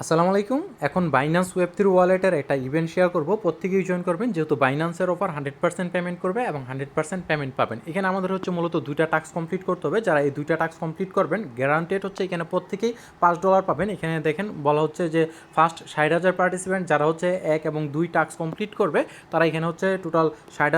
আসসালামু আলাইকুম। এখন বাইন্যান্স ওয়েব থ্রি ওয়ালেটের একটা ইভেন্ট শেয়ার করব। প্রত্যেকেই জয়েন করবেন। যেহেতু বাইন্যান্সের অফার হান্ড্রেড পার্সেন্ট পেমেন্ট করবে এবং হান্ড্রেড পার্সেন্ট পেমেন্ট পাবেন। এখানে আমাদের হচ্ছে মূলত দুইটা টাস্ক কমপ্লিট করতে হবে। যারা এই দুইটা টাস্ক কমপ্লিট করবেন গ্যারান্টেড হচ্ছে এখানে প্রত্যেকেই পাঁচ ডলার পাবেন। এখানে দেখেন, বলা হচ্ছে যে ফার্স্ট ষাট হাজার পার্টিসিপেন্ট যারা হচ্ছে এক এবং দুই টাস্ক কমপ্লিট করবে, তারা এখানে হচ্ছে টোটাল ষাট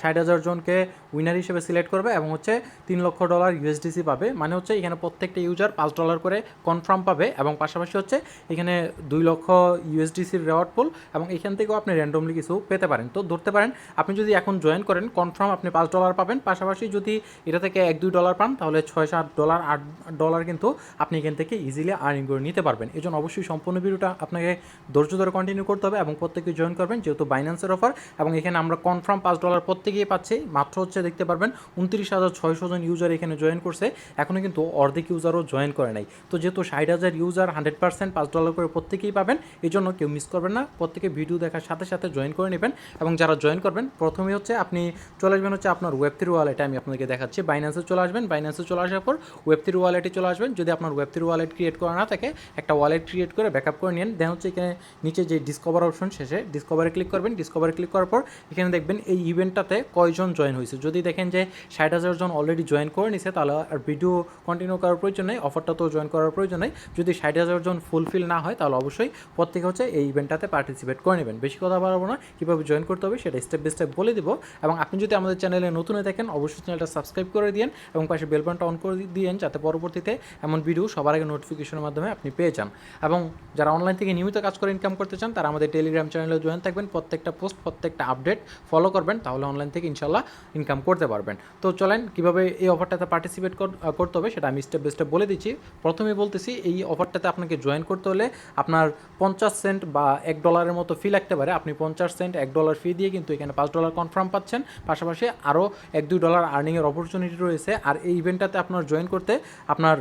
ষাট হাজার জনকে উইনার হিসেবে সিলেক্ট করবে এবং হচ্ছে তিন লক্ষ ডলার ইউএসডিসি পাবে। মানে হচ্ছে এখানে প্রত্যেকটা ইউজার পাঁচ ডলার করে কনফার্ম পাবে এবং পাশাপাশি হচ্ছে এখানে দুই লক্ষ ইউএসডিসির রেওয়ার্ড পুল এবং এখান থেকেও আপনি র্যান্ডমলি কিছু পেতে পারেন। তো ধরতে পারেন, আপনি যদি এখন জয়েন করেন কনফার্ম আপনি পাঁচ ডলার পাবেন। পাশাপাশি যদি এটা থেকে এক, দুই ডলার পান, তাহলে ছয়, সাত ডলার আট ডলার কিন্তু আপনি এখান থেকে ইজিলি আর্নিং করে নিতে পারবেন। এই জন্য অবশ্যই সম্পূর্ণ ভিডিওটা আপনাকে ধৈর্য ধরে কন্টিনিউ করতে হবে এবং প্রত্যেকে জয়েন করবেন, যেহেতু বাইন্যান্সের অফার এবং এখানে আমরা কনফার্ম পাঁচ ডলার প্রত্যেকেই পাচ্ছি। মাত্র হচ্ছে দেখতে পারবেন, উনত্রিশ হাজার ছয়শো জন ইউজার এখানে জয়েন করছে। এখনও কিন্তু অর্ধেক ইউজারও জয়েন করে নাই। তো যেহেতু ষাট হাজার ইউজার হান্ড্রেড পার্সেন্ট পাঁচ ডলার করে প্রত্যেকেই পাবেন। এই জন্য কেউ মিস করবেন না। প্রত্যেকে ভিডিও দেখার সাথে সাথে জয়েন করে নেবেন এবং যারা জয়েন করবেন প্রথমে হচ্ছে আপনি চলে আসবেন হচ্ছে আপনার ওয়েব থ্রি ওয়ালেটে আমি আপনাদেরকে দেখাচ্ছি বাইন্যান্সে চলে আসবেন। বাইন্যান্সে চলে আসার পর ওয়েব থ্রি ওয়ালেটে চলে আসবেন। যদি আপনার ওয়েব থ্রি ওয়ালেট ক্রিয়েট করা না থাকে, একটা ওয়ালেট ক্রিয়েট করে ব্যাকআপ করে নিন দেন হচ্ছে এখানে নিচে যে ডিসকভার অপশন শেষে ডিসকভারে ক্লিক করবেন। ডিসকভারে ক্লিক করার পর এখানে দেখবেন এই ইভেন্টটাতে কয়জন জয়েন হয়েছে। যদি দেখেন যে ষাট হাজার জন অলরেডি জয়েন করে নিছে, তাহলে আর ভিডিও কন্টিনিউ করার প্রয়োজন নেই অফারটা তো জয়েন করার প্রয়োজন নেই। যদি ষাট হাজার জন ফুলফিল না হয়, তাহলে অবশ্যই প্রত্যেকে হচ্ছে এই ইভেন্টটাতে পার্টিসিপেট করে নেবেন। বেশি কথা বাড়াবো না, কীভাবে জয়েন করতে হবে সেটা স্টেপ বাই স্টেপ বলে দেবো। এবং আপনি যদি আমাদের চ্যানেলে নতুন হয়ে থাকেন, অবশ্যই চ্যানেলটা সাবস্ক্রাইব করে দিন এবং পাশে বেল বাটনটা অন করে দিন যাতে পরবর্তীতে এমন ভিডিও সবার আগে নোটিফিকেশনের মাধ্যমে আপনি পেয়ে যান। এবং যারা অনলাইন থেকে নিয়মিত কাজ করে ইনকাম করতে চান, তারা আমাদের টেলিগ্রাম চ্যানেলে জয়েন থাকবেন। প্রত্যেকটা পোস্ট প্রত্যেকটা আপডেট ফলো করবেন, তাহলে অনলাইন থেকে ইনশাল্লাহ ইনকাম করতে পারবেন। তো চলেন, কীভাবে এই অফারটাতে পার্টিসিপেট করতে হবে সেটা আমি স্টেপ বাই স্টেপ বলে দিচ্ছি। প্রথমে বলতেছি, এই অফারটাতে আপনাকে জয়েন করতে হলে আপনার পঞ্চাশ সেন্ট বা এক ডলারের মতো ফি লাগতে পারে। আপনি পঞ্চাশ সেন্ট, এক ডলার ফি দিয়ে কিন্তু এখানে পাঁচ ডলার কনফার্ম পাচ্ছেন। পাশাপাশি আরও এক, দুই ডলার আর্নিংয়ের অপরচুনিটি রয়েছে। আর এই ইভেন্টটাতে আপনার জয়েন করতে আপনার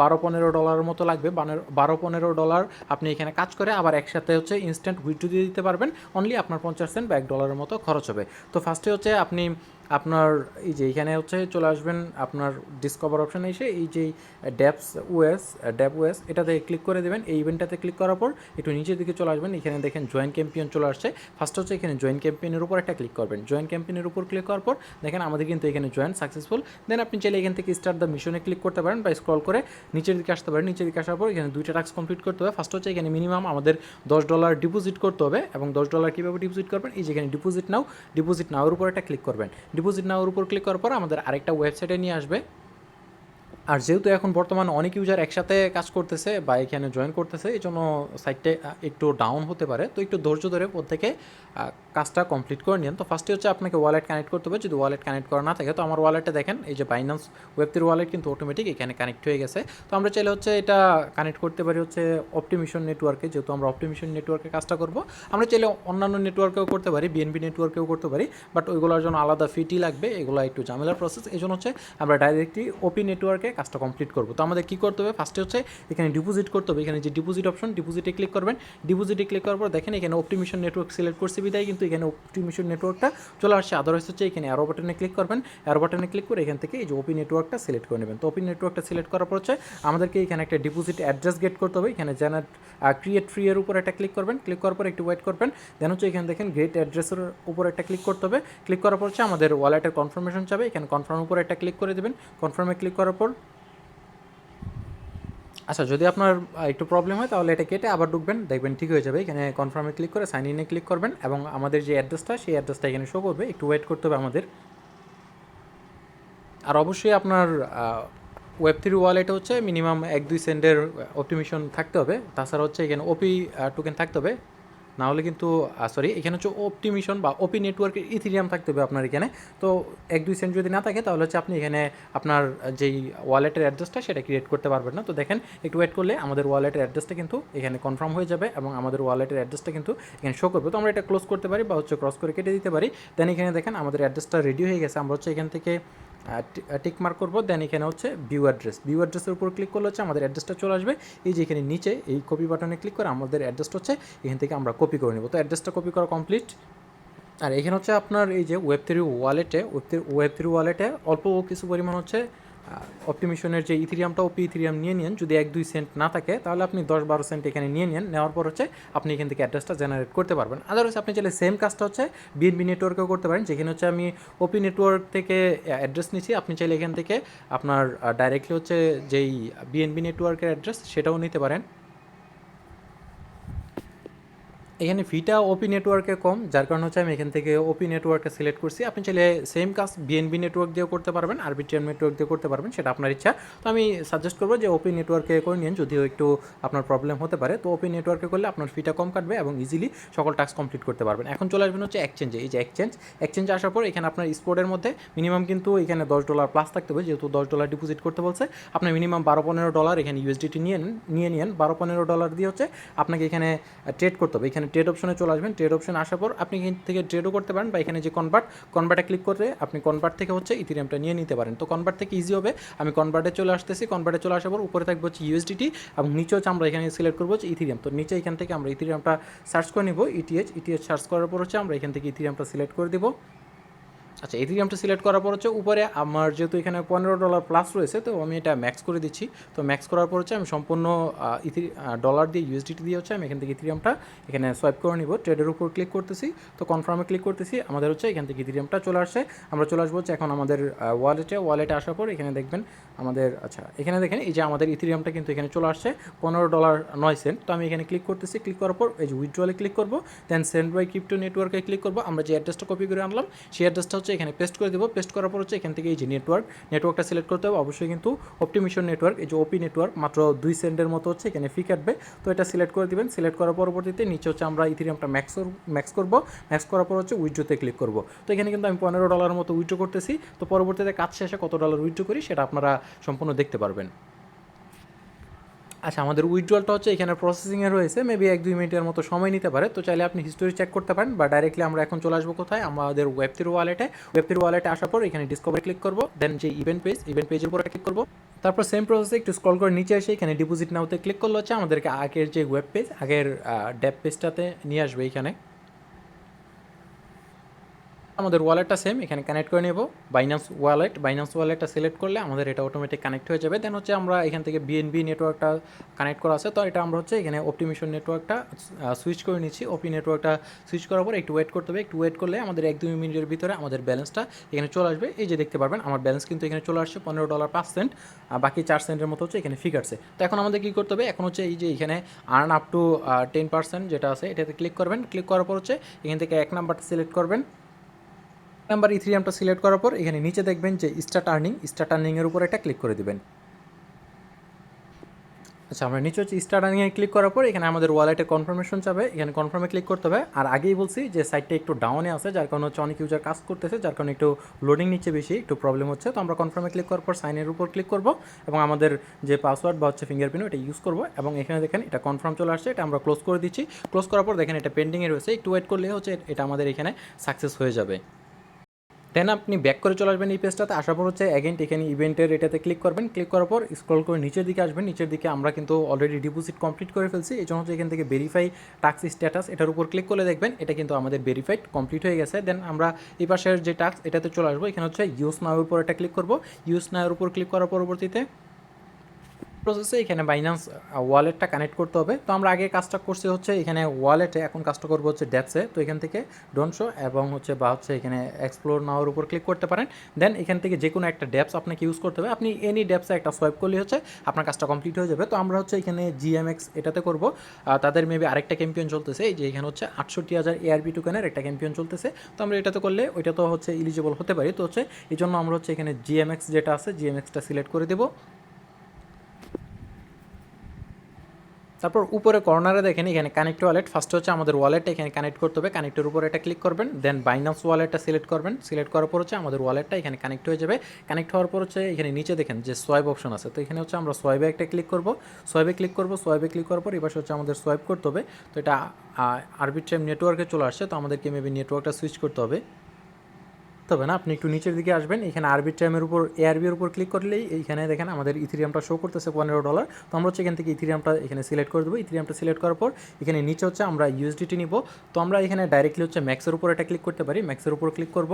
বারো, পনেরো ডলারের মতো লাগবে। বারো, পনেরো ডলার আপনি এখানে কাজ করে আবার একসাথে হচ্ছে ইনস্ট্যান্ট উইথড্রো দিয়ে দিতে পারবেন। অনলি আপনার পঞ্চাশ সেন্ট বা এক ডলারের মতো খরচ হবে। তো ফার্স্টে হচ্ছে আপনি আপনার এই যে এখানে হচ্ছে চলে আসবেন আপনার ডিসকভার অপশানে এসে এই যে ড্যাপস ওয়েস ড্যাপ ওয়েস, এটাতে ক্লিক করে দেবেন। এই ইভেন্টটাতে ক্লিক করার পর একটু নিচের দিকে চলে আসবেন। এখানে দেখেন জয়েন্ট ক্যাম্পিয়ন চলে আসছে। ফার্স্ট হচ্ছে এখানে জয়েন্ট ক্যাম্পিয়নের উপর একটা ক্লিক করবেন। জয়েন্ট ক্যাম্পিয়নের উপর ক্লিক করার পর দেখেন আমাদের কিন্তু এখানে জয়েন্ট সাকসেসফুল দেন আপনি চাইলে এখান থেকে স্টার্ট দ্য মিশনে ক্লিক করতে পারেন বা স্ক্রল করে নিচের দিকে আসতে পারেন। নিচের দিকে আসার পর এখানে দুইটা টাস্ক কমপ্লিট করতে হবে। ফার্স্ট হচ্ছে এখানে মিনিমাম আমাদের দশ ডলার ডিপোজিট করতে হবে এবং দশ ডলার কীভাবে ডিপোজিট করবেন? এই যে এখানে ডিপোজিট নাও ডিপোজিট নাওর উপর একটা ক্লিক করবেন। ডিপোজিট নেওয়ার উপর ক্লিক করার পর আমাদের আরেকটা ওয়েবসাইটে নিয়ে আসবে। আর যেহেতু এখন বর্তমানে অনেক ইউজার একসাথে কাজ করতেছে বা এখানে জয়েন করতেছে এই জন্য সাইটটা একটু ডাউন হতে পারে। তো একটু ধৈর্য ধরে প্রত্যেকে কাজটা কমপ্লিট করে নিন। তো ফার্স্টে হচ্ছে আপনাকে ওয়ালেট কানেক্ট করতে হবে। যদি ওয়ালেট কানেক্ট করা না থাকে, তো আমার ওয়ালেটে দেখেন, এই যে বাইন্যান্স ওয়েবটির ওয়ালেট কিন্তু অটোমেটিক এখানে কানেক্ট হয়ে গেছে। তো আমরা চাইলে হচ্ছে এটা কানেক্ট করতে পারি হচ্ছে অপটিমিশন নেটওয়ার্কে যেহেতু আমরা অপটিমিশন নেটওয়ার্কে কাজটা করব। আমরা চাইলে অন্যান্য নেটওয়ার্কেও করতে পারি বিএনপি নেটওয়ার্কেও করতে পারি বাট ওইগুলোর জন্য আলাদা ফিটি লাগবে। এগুলো একটু ঝামেলার প্রসেস এই জন্য হচ্ছে আমরা ডাইরেক্টলি ওপি নেটওয়ার্কে কাজটা কমপ্লিট করব। তো আমাদের কী করতে হবে? ফার্স্টে হচ্ছে এখানে ডিপোজিট করতে হবে। এখানে যে ডিপোজিট অপশন ডিপোজিটে ক্লিক করবেন। ডিপোজিটে ক্লিক করার পর দেখেন এখানে অপটিমিশন নেটওয়ার্ক সিলেক্ট করছে বিদায়, কিন্তু এখানে অপটিমিশন নেটওয়ার্কটা চলে আসছে। আদারওয়াইজ হচ্ছে এখানে অ্যারো বাটনে ক্লিক করবেন। অ্যারো বাটনে ক্লিক করে এখান থেকে এই যে ওপি নেটওয়ার্কটা সিলেক্ট করে নেবেন। তো ওপি নেটওয়ার্কটা সিলেক্ট করার পর হচ্ছে আমাদেরকে এখানে একটা ডিপোজিট অ্যাড্রেস গেট করতে হবে। এখানে জেনারেট ক্রিয়েট ফ্রি এর উপর একটা ক্লিক করবেন। ক্লিক করার পর একটু ওয়েট করবেন। দেন হচ্ছে এখানে দেখেন গেট অ্যাড্রেসের উপর একটা ক্লিক করতে হবে। ক্লিক করার পর হচ্ছে আমাদের ওয়ালেটের কনফার্মেশন চাবে। এখানে কনফার্ম উপর একটা ক্লিক করে দেবেন। কনফার্মে ক্লিক করার পর আচ্ছা যদি আপনার একটু প্রবলেম হয়, তাহলে এটা কেটে আবার ঢুকবেন। দেখবেন ঠিক হয়ে যাবে। এখানে কনফার্মে ক্লিক করে সাইন ইনে ক্লিক করবেন এবং আমাদের যে অ্যাড্রেসটা সেই অ্যাড্রেসটা এখানে শো করবে। একটু ওয়েট করতে হবে আমাদের। আর অবশ্যই আপনার ওয়েব থ্রি ওয়ালেটে হচ্ছে মিনিমাম এক দুই সেন্টের অপটিমিশন থাকতে হবে। তাছাড়া হচ্ছে এখানে ওপি টোকেন থাকতে হবে। না হলে কিন্তু সরি এখানে হচ্ছে অপটিমিশন বা ওপি নেটওয়ার্কের ইথিরিয়াম থাকতে হবে আপনার এখানে। তো এক দুই সেন্ট যদি না থাকে, তাহলে হচ্ছে আপনি এখানে আপনার যেই ওয়ালেটের অ্যাড্রেসটা সেটা ক্রিয়েট করতে পারবেন না। তো দেখেন, একটু ওয়েট করলে আমাদের ওয়ালেটের অ্যাড্রেসটা কিন্তু এখানে কনফার্ম হয়ে যাবে এবং আমাদের ওয়ালেটের অ্যাড্রেসটা কিন্তু এখানে শো করবে। তো আমরা এটা ক্লোজ করতে পারি বা হচ্ছে ক্রস করে কেটে দিতে পারি। দেন এখানে দেখেন, আমাদের অ্যাড্রেসটা রেডি হয়ে গেছে। আমরা হচ্ছে এখান থেকে টিক মার্ক করব দেন এখানে হচ্ছে ভিউ অ্যাড্রেস ভিউ অ্যাড্রেসের উপর ক্লিক করলে হচ্ছে আমাদের অ্যাড্রেসটা চলে আসবে। এই যে এখানে নিচে এই কপি বাটনে ক্লিক করে আমাদের অ্যাড্রেসটা হচ্ছে এখান থেকে আমরা কপি করে নেব। তো অ্যাড্রেসটা কপি করা কমপ্লিট আর এখানে হচ্ছে আপনার এই যে ওয়েব থ্রি ওয়ালেটে ওয়েব থ্রি ওয়েব থ্রি ওয়ালেটে অল্প কিছু পরিমাণ হচ্ছে অপটিমিশনের যে ইথিরিয়ামটা ওপি ইথিরিয়াম নিয়ে নিন। যদি এক দুই সেন্ট না থাকে, তাহলে আপনি দশ বারো সেন্ট এখানে নিয়ে নিন। নেওয়ার পর হচ্ছে আপনি এখান থেকে অ্যাড্রেসটা জেনারেট করতে পারবেন। আদারওয়াইজ আপনি চাইলে সেম কাজটা হচ্ছে বিএনবি নেটওয়ার্কেও করতে পারেন। যেখানে হচ্ছে আমি ওপি নেটওয়ার্ক থেকে অ্যাড্রেস নিচ্ছি আপনি চাইলে এখান থেকে আপনার ডাইরেক্টলি হচ্ছে যেই বিএনবি নেটওয়ার্কের অ্যাড্রেস সেটাও নিতে পারেন। এখানে ফিটা ওপি নেটওয়ার্কে কম, যার কারণে হচ্ছে আমি এখান থেকে ওপি নেটওয়ার্কটা সিলেক্ট করছি। আপনি চাইলে সেম কাজ বিএনবি নেটওয়ার্ক দিয়েও করতে পারবেন আর আরবিটিএম নেটওয়ার্ক দিয়ে করতে পারবেন, সেটা আপনার ইচ্ছা। তো আমি সাজেস্ট করব যে ওপি নেটওয়ার্কে করে নিন, যদিও একটু আপনার প্রবলেম হতে পারে। তো ওপি নেটওয়ার্কে করলে আপনার ফিটা কম কাটবে এবং ইজিলি সকল টাস্ক কমপ্লিট করতে পারবেন। এখন চলে আসবেন হচ্ছে এক্সচেঞ্জে এই যে এক্সচেঞ্জ এক্সচেঞ্জে আসার পর এখানে আপনার স্পোর্টের মধ্যে মিনিমাম কিন্তু এখানে দশ ডলার প্লাস থাকতে হবে, যেহেতু দশ ডলার ডিপোজিট করতে বলছে। আপনার মিনিমাম বারো পনেরো ডলার এখানে ইউএসডিটি নিয়ে নিয়ে নিন বারো পনেরো ডলার দিয়ে হচ্ছে আপনাকে এখানে ট্রেড করতে হবে। এখানে ট্রেড অপশনে চলে আসবেন। ট্রেড অপশন আসার পর আপনি এখান থেকে ট্রেডও করতে পারেন বা এখানে যে কনভার্ট কনভার্টে ক্লিক করে আপনি কনভার্ট থেকে হচ্ছে ইথিরিয়ামটা নিয়ে নিতে পারেন। তো কনভার্ট থেকে ইজি হবে। আমি কনভার্টে চলে আসতেছি। কনভার্টে চলে আসার পর উপরে থাকবে হচ্ছে ইউএসডিটি এবং নিচে হচ্ছে আমরা এখানে সিলেক্ট করব হচ্ছে ইথিরিয়াম তো নিচে এখান থেকে আমরা ইথিরিয়ামটা সার্চ করে নিব। ইটিএচ ইটিএচ সার্চ করার পর হচ্ছে আমরা এখান থেকে ইথিরিয়ামটা সিলেক্ট করে দিব। আচ্ছা ইথিরিয়ামটা সিলেক্ট করার পর হচ্ছে উপরে আমার যেহেতু এখানে পনেরো ডলার প্লাস রয়েছে, তো আমি এটা ম্যাক্স করে দিচ্ছি। তো ম্যাক্স করার পর হচ্ছে আমি সম্পূর্ণ ইথি ডলার দিয়ে ইউএসডিটি দিয়ে হচ্ছে আমি এখান থেকে ইথিরিয়ামটা এখানে সোয়াইপ করে নিব। ট্রেডের উপর ক্লিক করতেছি, তো কনফার্মে ক্লিক করতেছি, আমাদের হচ্ছে এখান থেকে ইথিরিয়ামটা চলে আসছে। আমরা চলে আসব হচ্ছে এখন আমাদের ওয়ালেটে ওয়ালেটে আসার পর এখানে দেখবেন আমাদের আচ্ছা এখানে দেখেন এই যে আমাদের ইথিরিয়ামটা কিন্তু এখানে চলে আসছে, পনেরো ডলার নয় সেন্ট তো আমি এখানে ক্লিক করতেছি ক্লিক করার পর এই যে উইথড্রলে ক্লিক করব দেন সেন্ড বাই ক্রিপ্টো নেটওয়ার্কে ক্লিক করব। আমরা যে অ্যাড্রেসটা কপি করে আনলাম, সেই অ্যাড্রেসটা হচ্ছে এখানে পেস্ট করে দেবো। পেস্ট করার পর হচ্ছে এখান থেকে এই যে নেটওয়ার্ক নেটওয়ার্কটা সিলেক্ট করতে হবে। অবশ্যই কিন্তু অপটিমিশন নেটওয়ার্ক এই যে ওপি নেটওয়ার্ক মাত্র দুই সেন্টের মতো হচ্ছে এখানে ফি কাটবে। তো এটা সিলেক্ট করে দিবেন। সিলেক্ট করার পরবর্তীতে নিচে হচ্ছে আমরা ইথিরিয়ামটা ম্যাক্স ম্যাক্স করব ম্যাক্স করার পর হচ্ছে উইড্রোতে ক্লিক করব। তো এখানে কিন্তু আমি পনেরো ডলার মতো উইড্রো করতেছি। তো পরবর্তীতে কাজ শেষে কত ডলার উইড্রো করি সেটা আপনারা সম্পূর্ণ দেখতে পারবেন। আচ্ছা আমাদের উইথড্রলটা হচ্ছে এখানে প্রসেসিংয়ে রয়েছে মেবি এক দুই মিনিটের মতো সময় নিতে পারে, তো চাইলে আপনি হিস্টোরি চেক করতে পারেন, বা ডাইরেক্টলি আমরা এখন চলে আসব কোথায়? আমাদের ওয়েব থ্রি ওয়ালেটে ওয়েব থ্রি ওয়ালেটে আসার পর এখানে ডিসকভারি ক্লিক করব দেন যে ইভেন্ট পেজ ইভেন্ট পেজের উপরে ক্লিক করব। তারপর সেম প্রসেসে একটু স্ক্রল করে নিচে এসে এখানে ডিপোজিট নাওতে ক্লিক করলে হচ্ছে আমাদেরকে আগের যে ওয়েব পেজ আগের ডেপ পেজটাতে নিয়ে আসবে এখানে। আমাদের ওয়ালেটটা সেম এখানে কানেক্ট করে নেব। বাইনান্স ওয়ালেট বাইনান্স ওয়ালেটটা সিলেক্ট করলে আমাদের এটা অটোমেটিক কানেক্ট হয়ে যাবে। দেন হচ্ছে আমরা এখান থেকে বিএনবি নেটওয়ার্কটা কানেক্ট করা আছে। তো এটা আমরা হচ্ছে এখানে অপটিমিশন নেটওয়ার্কটা সুইচ করে নিচ্ছি। ওপি নেটওয়ার্কটা সুইচ করার পর একটু ওয়েট করতে হবে। একটু ওয়েট করলে আমাদের এক দুই মিনিটের ভিতরে আমাদের ব্যালেন্সটা এখানে চলে আসবে। এই যে দেখতে পারবেন, আমার ব্যালেন্স কিন্তু এখানে চলে আসছে পনেরো ডলার পাঁচ সেন্ট বাকি চার সেন্টের মতো হচ্ছে এখানে ফিগারছে তো এখন আমাদের কী করতে হবে? এখন হচ্ছে এই যে এখানে earn up to ten percent যেটা আছে, এটাতে ক্লিক করবেন। ক্লিক করার পর হচ্ছে এখান থেকে এক নাম্বারটা সিলেক্ট করবেন। নাম্বার ইথ্রিয়ামটা সিলেক্ট করার পর এখানে নিচে দেখবেন যে স্টার্ট আর্নিং স্টার্ট আর্নিংয়ের উপর এটা ক্লিক করে দেবেন। আচ্ছা আমরা নিচে হচ্ছে স্টার্ট আর্নিংয়ে ক্লিক করার পর এখানে আমাদের ওয়ালেটে কনফার্মেশন যাবে এখানে কনফার্মে ক্লিক করতে হবে। আর আগেই বলছি যে সাইটটা একটু ডাউনে আছে, যার কারণে হচ্ছে অনেক ইউজার কাজ করতেছে, যার কারণে একটু লোডিং নিচ্ছে বেশি, একটু প্রবলেম হচ্ছে। তো আমরা কনফার্মে ক্লিক করার পর সাইনের উপর ক্লিক করব এবং আমাদের যে পাসওয়ার্ড বা হচ্ছে ফিঙ্গারপ্রিন্ট এটা ইউজ করব। এবং এখানে দেখেন এটা কনফার্ম চলে আসছে, এটা আমরা ক্লোজ করে দিচ্ছি। ক্লোজ করার পর দেখেন এটা পেন্ডিংয়ে রয়েছে, একটু ওয়েট করলে হচ্ছে এটা আমাদের এখানে সাকসেস হয়ে যাবে। দেন আপনি ব্যাক করে চলে আসবেন এই পেজটাতে আসার পর হচ্ছে অ্যাগেন্ট এখানে ইভেন্টের এটাতে ক্লিক করবেন। ক্লিক করার পর স্ক্রল করে নিচের দিকে আসবেন। নিচের দিকে আমরা কিন্তু অলরেডি ডিপোজিট কমপ্লিট করে ফেলছি। এই জন্য হচ্ছে এখান থেকে ভেরিফাই টাক্স স্ট্যাটাস এটার উপর ক্লিক করে দেখবেন এটা কিন্তু আমাদের ভেরিফাইড কমপ্লিট হয়ে গেছে। দেন আমরা এই পাশের যে টাক্স এটাতে চলে আসব। এখানে হচ্ছে ইউস নাওয়ের উপর এটা ক্লিক করব। ইউস নাওয়ের উপর ক্লিক করার পরবর্তীতে প্রসেসে এখানে বাইন্যান্স ওয়ালেটটা কানেক্ট করতে হবে। তো আমরা আগে কাজটা করছি হচ্ছে এখানে ওয়ালেটে এখন কাজটা করব হচ্ছে ড্যাপসে তো এখান থেকে ডোন্ট শো এবং হচ্ছে বা হচ্ছে এখানে এক্সপ্লোর নাওয়ার উপর ক্লিক করতে পারেন। দেন এখান থেকে যে কোনো একটা ড্যাপস আপনাকে ইউজ করতে হবে। আপনি এনি ড্যাপসে একটা সোয়াইপ করলে হচ্ছে আপনার কাজটা কমপ্লিট হয়ে যাবে। তো আমরা হচ্ছে এখানে জিএমএক্স এটাতে করব। তাদের মেবি আরেকটা ক্যাম্পিয়ন চলতেছে। এই যে এখানে হচ্ছে আটষট্টি হাজার এআরবি টোকেনের একটা ক্যাম্পিয়ন চলতেছে। তো আমরা এটাতে করলে ওইটা তো হচ্ছে ইলিজিবল হতে পারি। তো হচ্ছে এই জন্য আমরা হচ্ছে এখানে জিএমএক্স যেটা আছে জিএমএক্সটা সিলেক্ট করে দেবো। তারপর উপরে কর্নারে দেখেন, এখানে কানেক্ট ওয়ালেট ফার্স্ট হচ্ছে আমাদের ওয়ালেটটা এখানে কানেক্ট করতে হবে কানেক্টের উপর এটা ক্লিক করবেন দেন বাইনান্স ওয়ালেটটা সিলেক্ট করবেন সিলেক্ট করার পর হচ্ছে আমাদের ওয়ালেটটা এখানে কানেক্ট হয়ে যাবে কানেক্ট হওয়ার পর হচ্ছে এখানে নিচে দেখেন যে সোয়াইপ অপশন আছে, তো এখানে হচ্ছে আমরা সোয়াইবে একটা ক্লিক করব সোয়াইবে ক্লিক করব সোয়াইবে ক্লিক করার পর এবার হচ্ছে আমাদের সোয়াইপ করতে হবে, তো এটা আরবিট্রাইম নেটওয়ার্কে চলে আসছে, তো আমাদেরকে মেবি নেটওয়ার্কটা সুইচ করতে হবে। হবে না। আপনি একটু নিচের দিকে আসবেন। এখানে আরবি টাইমের উপর এআরবির উপর ক্লিক করলেই এইখানে দেখেন আমাদের ইথিরিয়ামটা শো করতেছে পনেরো ডলার তো আমরা হচ্ছে এখান থেকে ইথিরিয়ামটা এখানে সিলেক্ট করে দেবো। ইথিরিয়ামটা সিলেক্ট করার পর এখানে নিচে হচ্ছে আমরা ইউএসডিটি নিব। তো আমরা এখানে ডাইরেক্টলি হচ্ছে ম্যাক্সের উপর এটা ক্লিক করতে পারি। ম্যাক্সের উপর ক্লিক করব।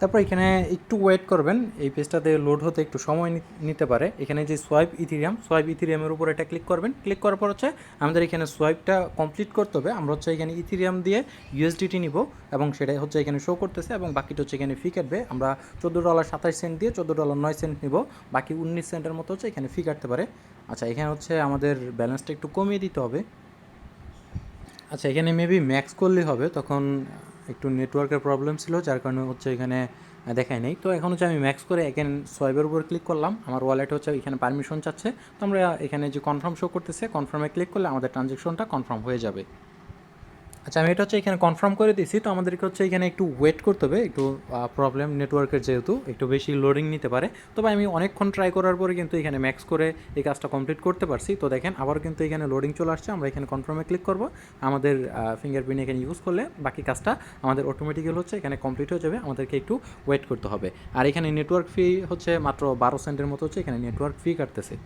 তারপর এখানে একটু ওয়েট করবেন। এই পেজটাতে লোড হতে একটু সময় নিতে পারে। এখানে যে সোয়াইপ ইথিরিয়াম সোয়াইপ ইথিরিয়ামের উপর এটা ক্লিক করবেন। ক্লিক করার পর হচ্ছে আমাদের এখানে সোয়াইপটা কমপ্লিট করতে হবে। আমরা হচ্ছে এখানে ইথিরিয়াম দিয়ে ইউএসডিটি নিব এবং সেটা হচ্ছে এখানে শো করতেছে এবং বাকিটা হচ্ছে এখানে ফি কাটবে। আমরা চোদ্দ ডলার সাতাশ সেন্ট দিয়ে চোদ্দ ডলার নয় সেন্ট নিব। বাকি উনিশ সেন্টের মতো হচ্ছে এখানে ফি কাটতে পারে। আচ্ছা এখানে হচ্ছে আমাদের ব্যালেন্সটা একটু কমিয়ে দিতে হবে। আচ্ছা এখানে মেবি ম্যাক্স করলেই হবে। তখন একটু নেটওয়ার্কের প্রবলেম ছিল, যার কারণে হচ্ছে এখানে দেখায় নেই। তো এখন হচ্ছে আমি ম্যাক্স করে এখান সোয়াইবের উপর ক্লিক করলাম। আমার ওয়ালেট হচ্ছে এখানে পারমিশন চাচ্ছে। তো আমরা এখানে যে কনফার্ম শো করতেছে কনফার্মে ক্লিক করলে আমাদের ট্রানজ্যাকশনটা কনফার্ম হয়ে যাবে। আচ্ছা আমি এটা হচ্ছে এখানে কনফার্ম করে দিয়েছি, তো আমাদেরকে হচ্ছে এখানে একটু ওয়েট করতে হবে, একটু প্রবলেম নেটওয়ার্কের যেহেতু, একটু বেশি লোডিং নিতে পারে। তবে আমি অনেকক্ষণ ট্রাই করার পরে কিন্তু এখানে ম্যাক্স করে এই কাজটা কমপ্লিট করতে পারছি। তো দেখেন, আবার কিন্তু এখানে লোডিং চলে আসছে, আমরা এখানে কনফার্মে ক্লিক করব। আমাদের ফিঙ্গারপ্রিন্ট এখানে ইউজ করলে বাকি কাজটা আমাদের অটোমেটিক্যাল হচ্ছে এখানে কমপ্লিট হয়ে যাবে, আমাদেরকে একটু ওয়েট করতে হবে। আর এখানে নেটওয়ার্ক ফি হচ্ছে মাত্র বারো সেন্টের মতো হচ্ছে এখানে নেটওয়ার্ক ফি কাটতেছে।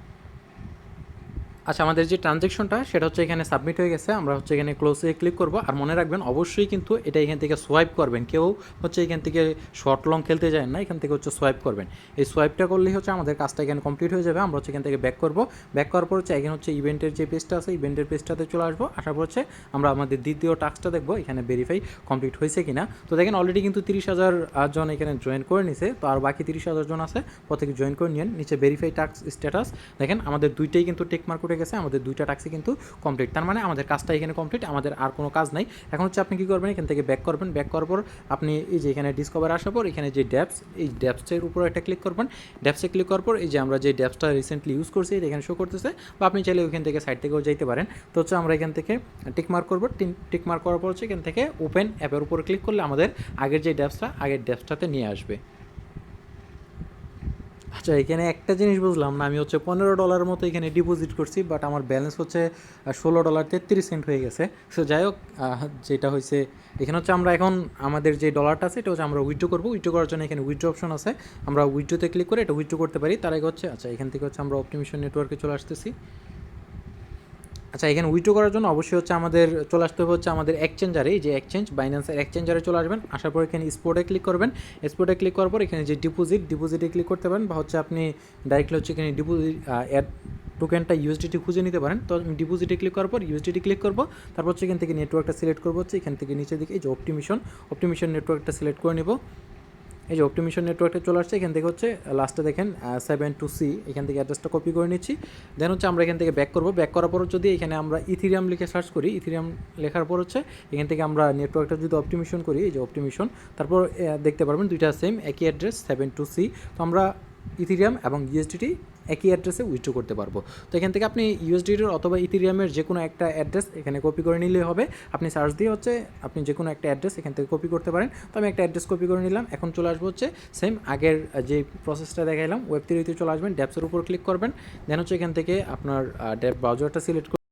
আচ্ছা আমাদের যে ট্রানজ্যাকশনটা সেটা হচ্ছে এখানে সাবমিট হয়ে গেছে। আমরা হচ্ছে এখানে ক্লোজে ক্লিক করব। আর মনে রাখবেন, অবশ্যই কিন্তু এটা এখান থেকে সোয়াইপ করবেন। কেউ হচ্ছে এখান থেকে শর্ট লং খেলতে যায় না, এখান থেকে হচ্ছে সোয়াইপ করবেন। এই সোয়াইপটা করলেই হচ্ছে আমাদের কাজটা এখানে কমপ্লিট হয়ে যাবে। আমরা হচ্ছে এখান থেকে ব্যাক করব। ব্যাক করার পর হচ্ছে এখানে হচ্ছে ইভেন্টের যে পেজটা আছে ইভেন্টের পেজটাতে চলে আসব। আসার পর হচ্ছে আমরা আমাদের দ্বিতীয় টাস্কটা দেখব, এখানে ভেরিফাই কমপ্লিট হয়েছে কিনা। তো দেখেন অলরেডি কিন্তু তিরিশ হাজার জন এখানে জয়েন করে নিছে। তো আর বাকি তিরিশ হাজার জন আছে প্রত্যেকে জয়েন করে নিন নিচে ভেরিফাই টাস্ক স্ট্যাটাস দেখেন, আমাদের দুইটাই কিন্তু টেক উঠে গেছে, আমাদের দুইটা টাস্কই কিন্তু কমপ্লিট তার মানে আমাদের কাজটা এখানে কমপ্লিট আমাদের আর কোনো কাজ নাই। এখন হচ্ছে আপনি কী করবেন, এখান থেকে ব্যাক করবেন। ব্যাক করার পর আপনি এই যে এখানে ডিসকভার আসার পর এখানে যে ড্যাপস এই ড্যাপসের উপর একটা ক্লিক করবেন। ড্যাপসে ক্লিক করার পর এই যে আমরা যে ড্যাপসটা রিসেন্টলি ইউজ করছি, এটা এখানে শো করতেছে বা আপনি চাইলে ওইখান থেকে সাইড থেকেও যাইতে পারেন। তো হচ্ছে আমরা এখান থেকে টিক মার্ক করব। টিক মার্ক করার পর হচ্ছে এখান থেকে ওপেন অ্যাপের উপর ক্লিক করলে আমাদের আগের যে ড্যাপসটা আগের ড্যাপসটাতে নিয়ে আসবে। আচ্ছা এখানে একটা জিনিস বুঝলাম না, আমি হচ্ছে পনেরো ডলারের মতো এখানে ডিপোজিট করছি বাট আমার ব্যালেন্স হচ্ছে ষোলো ডলার তেত্রিশ সেন্ট হয়ে গেছে। সো যাই হোক যেটা হয়েছে, এখানে হচ্ছে আমরা এখন আমাদের যে ডলারটা আছে, এটা হচ্ছে আমরা উইথড্রো করব। উইথড্রো করার জন্য এখানে উইথড্রো অপশন আছে। আমরা উইথড্রোতে ক্লিক করে এটা উইথড্রো করতে পারি। তার আগে হচ্ছে আচ্ছা এখান থেকে হচ্ছে আমরা অপটিমিশন নেটওয়ার্কে চলে আসতেছি। আচ্ছা এখানে উইথড্রো করার জন্য অবশ্যই হচ্ছে আমাদের চলে আসতে হবে হচ্ছে আমাদের এক্সচেঞ্জারে যে এক্সচেঞ্জ বাইন্যান্সের এক্সচেঞ্জারে চলে আসবেন। আসার পর এখানে স্পোর্টে ক্লিক করবেন। স্পোর্টে ক্লিক করার পর এখানে যে ডিপোজিট ডিপোজিটে ক্লিক করতে পারেন বা হচ্ছে আপনি ডাইরেক্টলি হচ্ছে এখানে ডিপোজিট অ্যাড টোকেনটা ইউএসডিটি খুঁজে নিতে পারেন। তো আমি ডিপোজিটে ক্লিক করার পর ইউএসডিটি ক্লিক করব। তারপর হচ্ছে এখান থেকে নেটওয়ার্কটা সিলেক্ট করব হচ্ছে এখান থেকে নিচে দিকে, এই যে অপটিমিশন অপটিমিশন নেটওয়ার্কটা সিলেক্ট করে নেব। এই যে অপটিমিশন নেটওয়ার্কটা চলে আসছে, এখান থেকে হচ্ছে লাস্টে দেখেন সেভেন টু সি এখান থেকে অ্যাড্রেসটা কপি করে নিচ্ছি। দেন হচ্ছে আমরা এখান থেকে ব্যাক করব। ব্যাক করার পর যদি এখানে আমরা ইথিরিয়াম লিখে সার্চ করি ইথিরিয়াম লেখার পর হচ্ছে, এখান থেকে আমরা নেটওয়ার্কটা যদি অপটিমিশন করি, এই যে অপটিমিশন তারপর দেখতে পারবেন দুইটা সেম একই অ্যাড্রেস সেভেন টু সি তো আমরা ইথিরিয়াম এবং ইউএসডিটি একই অ্যাড্রেসে উইথড্র করতে পারব। তো এখান থেকে আপনি ইউএসডিটির অথবা ইথিরিয়ামের যে কোনো একটা অ্যাড্রেস এখানে কপি করে নিলে হবে। আপনি সার্চ দিয়ে হচ্ছে আপনি যে কোনো একটা অ্যাড্রেস এখান থেকে কপি করতে পারেন। তো আমি একটা অ্যাড্রেস কপি করে নিলাম। এখন চলে আসব হচ্ছে সেম আগের যে প্রসেসটা দেখাইলাম ওয়েব থ্রিতে চলে আসবেন ড্যাপসের উপর ক্লিক করবেন। দেন হচ্ছে এখান থেকে আপনার ড্যাপ ব্রাউজারটা সিলেক্ট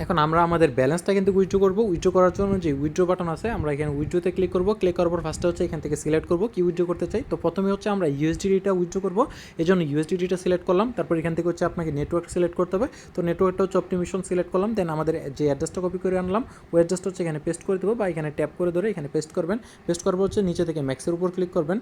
এখন আমরা আমাদের ব্যালেন্সটা কিন্তু উইথড্র করব। উইথড্র করার জন্য যে উইথড্র বাটন আছে, আমরা এখানে উইথড্রোতে ক্লিক করব। ক্লিক করার পর ফার্স্টে হচ্ছে এখান থেকে সিলেক্ট করব কি উইথড্র করতে চাই। তো প্রথমে হচ্ছে আমরা ইউএসডিটা উইথড্র করব। এই জন্য ইউএসডিটা সিলেক্ট করলাম। তারপর এখান থেকে হচ্ছে আপনাকে নেটওয়ার্ক সিলেক্ট করতে হবে। তো নেটওয়ার্কটা হচ্ছে অপটিমিশন সিলেক্ট করলাম। দেন আমাদের যে অ্যাড্রেসটা কপি করে আনলাম, ওই অ্যাড্রেসটা হচ্ছে এখানে পেস্ট করে দেবো বা এখানে ট্যাপ করে ধরে এখানে পেস্ট করবেন। পেস্ট করব হচ্ছে নিচে থেকে ম্যাক্সের উপর ক্লিক করবেন।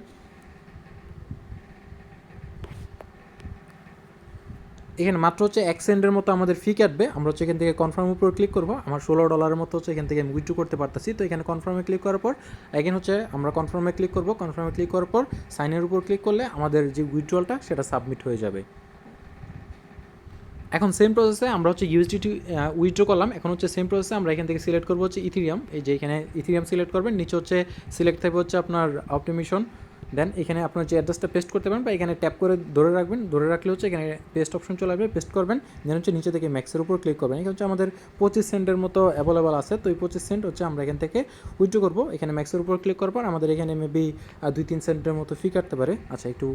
এখানে মাত্র হচ্ছে এক সেন্টের মতো আমাদের ফি কাটবে। আমরা হচ্ছে এখান থেকে কনফার্ম উপর ক্লিক করব। আমার ষোলো ডলারের মতো হচ্ছে এখান থেকে আমি উইথড্রো করতে পারতেছি। তো এখানে কনফার্মে ক্লিক করার পর এখানে হচ্ছে আমরা কনফার্মে ক্লিক করব। কনফার্মে ক্লিক করার পর সাইনের উপর ক্লিক করলে আমাদের যে উইথড্রলটা সেটা সাবমিট হয়ে যাবে। এখন সেম প্রসেসে আমরা হচ্ছে ইউএসডিটি উইথড্র করলাম। এখন হচ্ছে সেম প্রসেসে আমরা এখান থেকে সিলেক্ট করব হচ্ছে ইথিরিয়াম এই যে এখানে ইথিরিয়াম সিলেক্ট করবেন, নিচে হচ্ছে সিলেক্ট থাকবে হচ্ছে আপনার অপটিমিশন দেন এখানে আপনার যে অ্যাড্রেসটা পেস্ট করতে পারেন বা এখানে ট্যাপ করে ধরে রাখবেন, ধরে রাখলে হচ্ছে এখানে পেস্ট অপশন চলে আসবে পেস্ট করবেন দেন হচ্ছে নিচে থেকে ম্যাক্সের উপর ক্লিক করবেন। এখানে হচ্ছে আমাদের পঁচিশ সেন্টের মতো অ্যাভেলেবল আছে, তো এই পঁচিশ সেন্ট হচ্ছে আমরা এখান থেকে উইথড্র করব। এখানে ম্যাক্সের উপর ক্লিক করার পর আমাদের এখানে মেবি দুই তিন সেন্টের মতো ফি কাটতে পারে। আচ্ছা একটু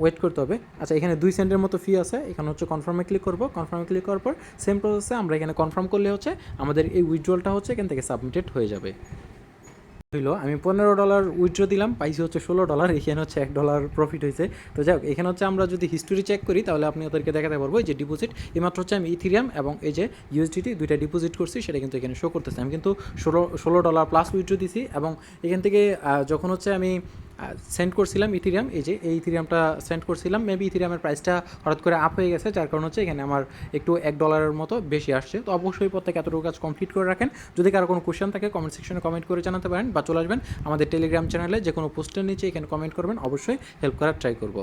ওয়েট করতে হবে। আচ্ছা এখানে দুই সেন্টের মতো ফি আছে, এখানে হচ্ছে কনফার্মে ক্লিক করব। কনফার্মে ক্লিক করার পর সেম প্রসেসে আমরা এখানে কনফার্ম করলে হচ্ছে আমাদের এই উইথড্রলটা হচ্ছে এখান থেকে সাবমিটেড হয়ে যাবে। হইল, আমি পনেরো ডলার উইথড্র দিলাম, পাইছি হচ্ছে ষোলো ডলার এখানে হচ্ছে এক ডলার প্রফিট হয়েছে তো যাই হোক, এখানে হচ্ছে আমরা যদি হিস্টোরি চেক করি, তাহলে আপনি ওদেরকে দেখাতে পারব যে ডিপোজিট এইমাত্র হচ্ছে আমি ইথিরিয়াম এবং এই যে ইউএসডিটি দুইটা ডিপোজিট করছি, সেটা কিন্তু এখানে শো করতেছে। আমি কিন্তু ষোলো ষোলো ডলার প্লাস উইথড্র দিছি এবং এখান থেকে যখন হচ্ছে আমি সেন্ড করছিলাম ইথিরিয়াম এই যে এই ইথিরিয়ামটা সেন্ড করছিলাম। মেবি ইথিরিয়ামের প্রাইসটা হঠাৎ করে আপ হয়ে গেছে, যার কারণ হচ্ছে এখানে আমার একটু এক ডলারের মতো বেশি আসছে। তো অবশ্যই প্রত্যেকে এতটুকু কাজ কমপ্লিট করে রাখেন। যদি কারও কোনো কোয়েশ্চেন থাকে কমেন্ট সেকশনে কমেন্ট করে জানাতে পারেন বা চলে আসবেন আমাদের টেলিগ্রাম চ্যানেলে যে কোনো পোস্টের নিচে এখানে কমেন্ট করবেন। অবশ্যই হেল্প করার ট্রাই করব।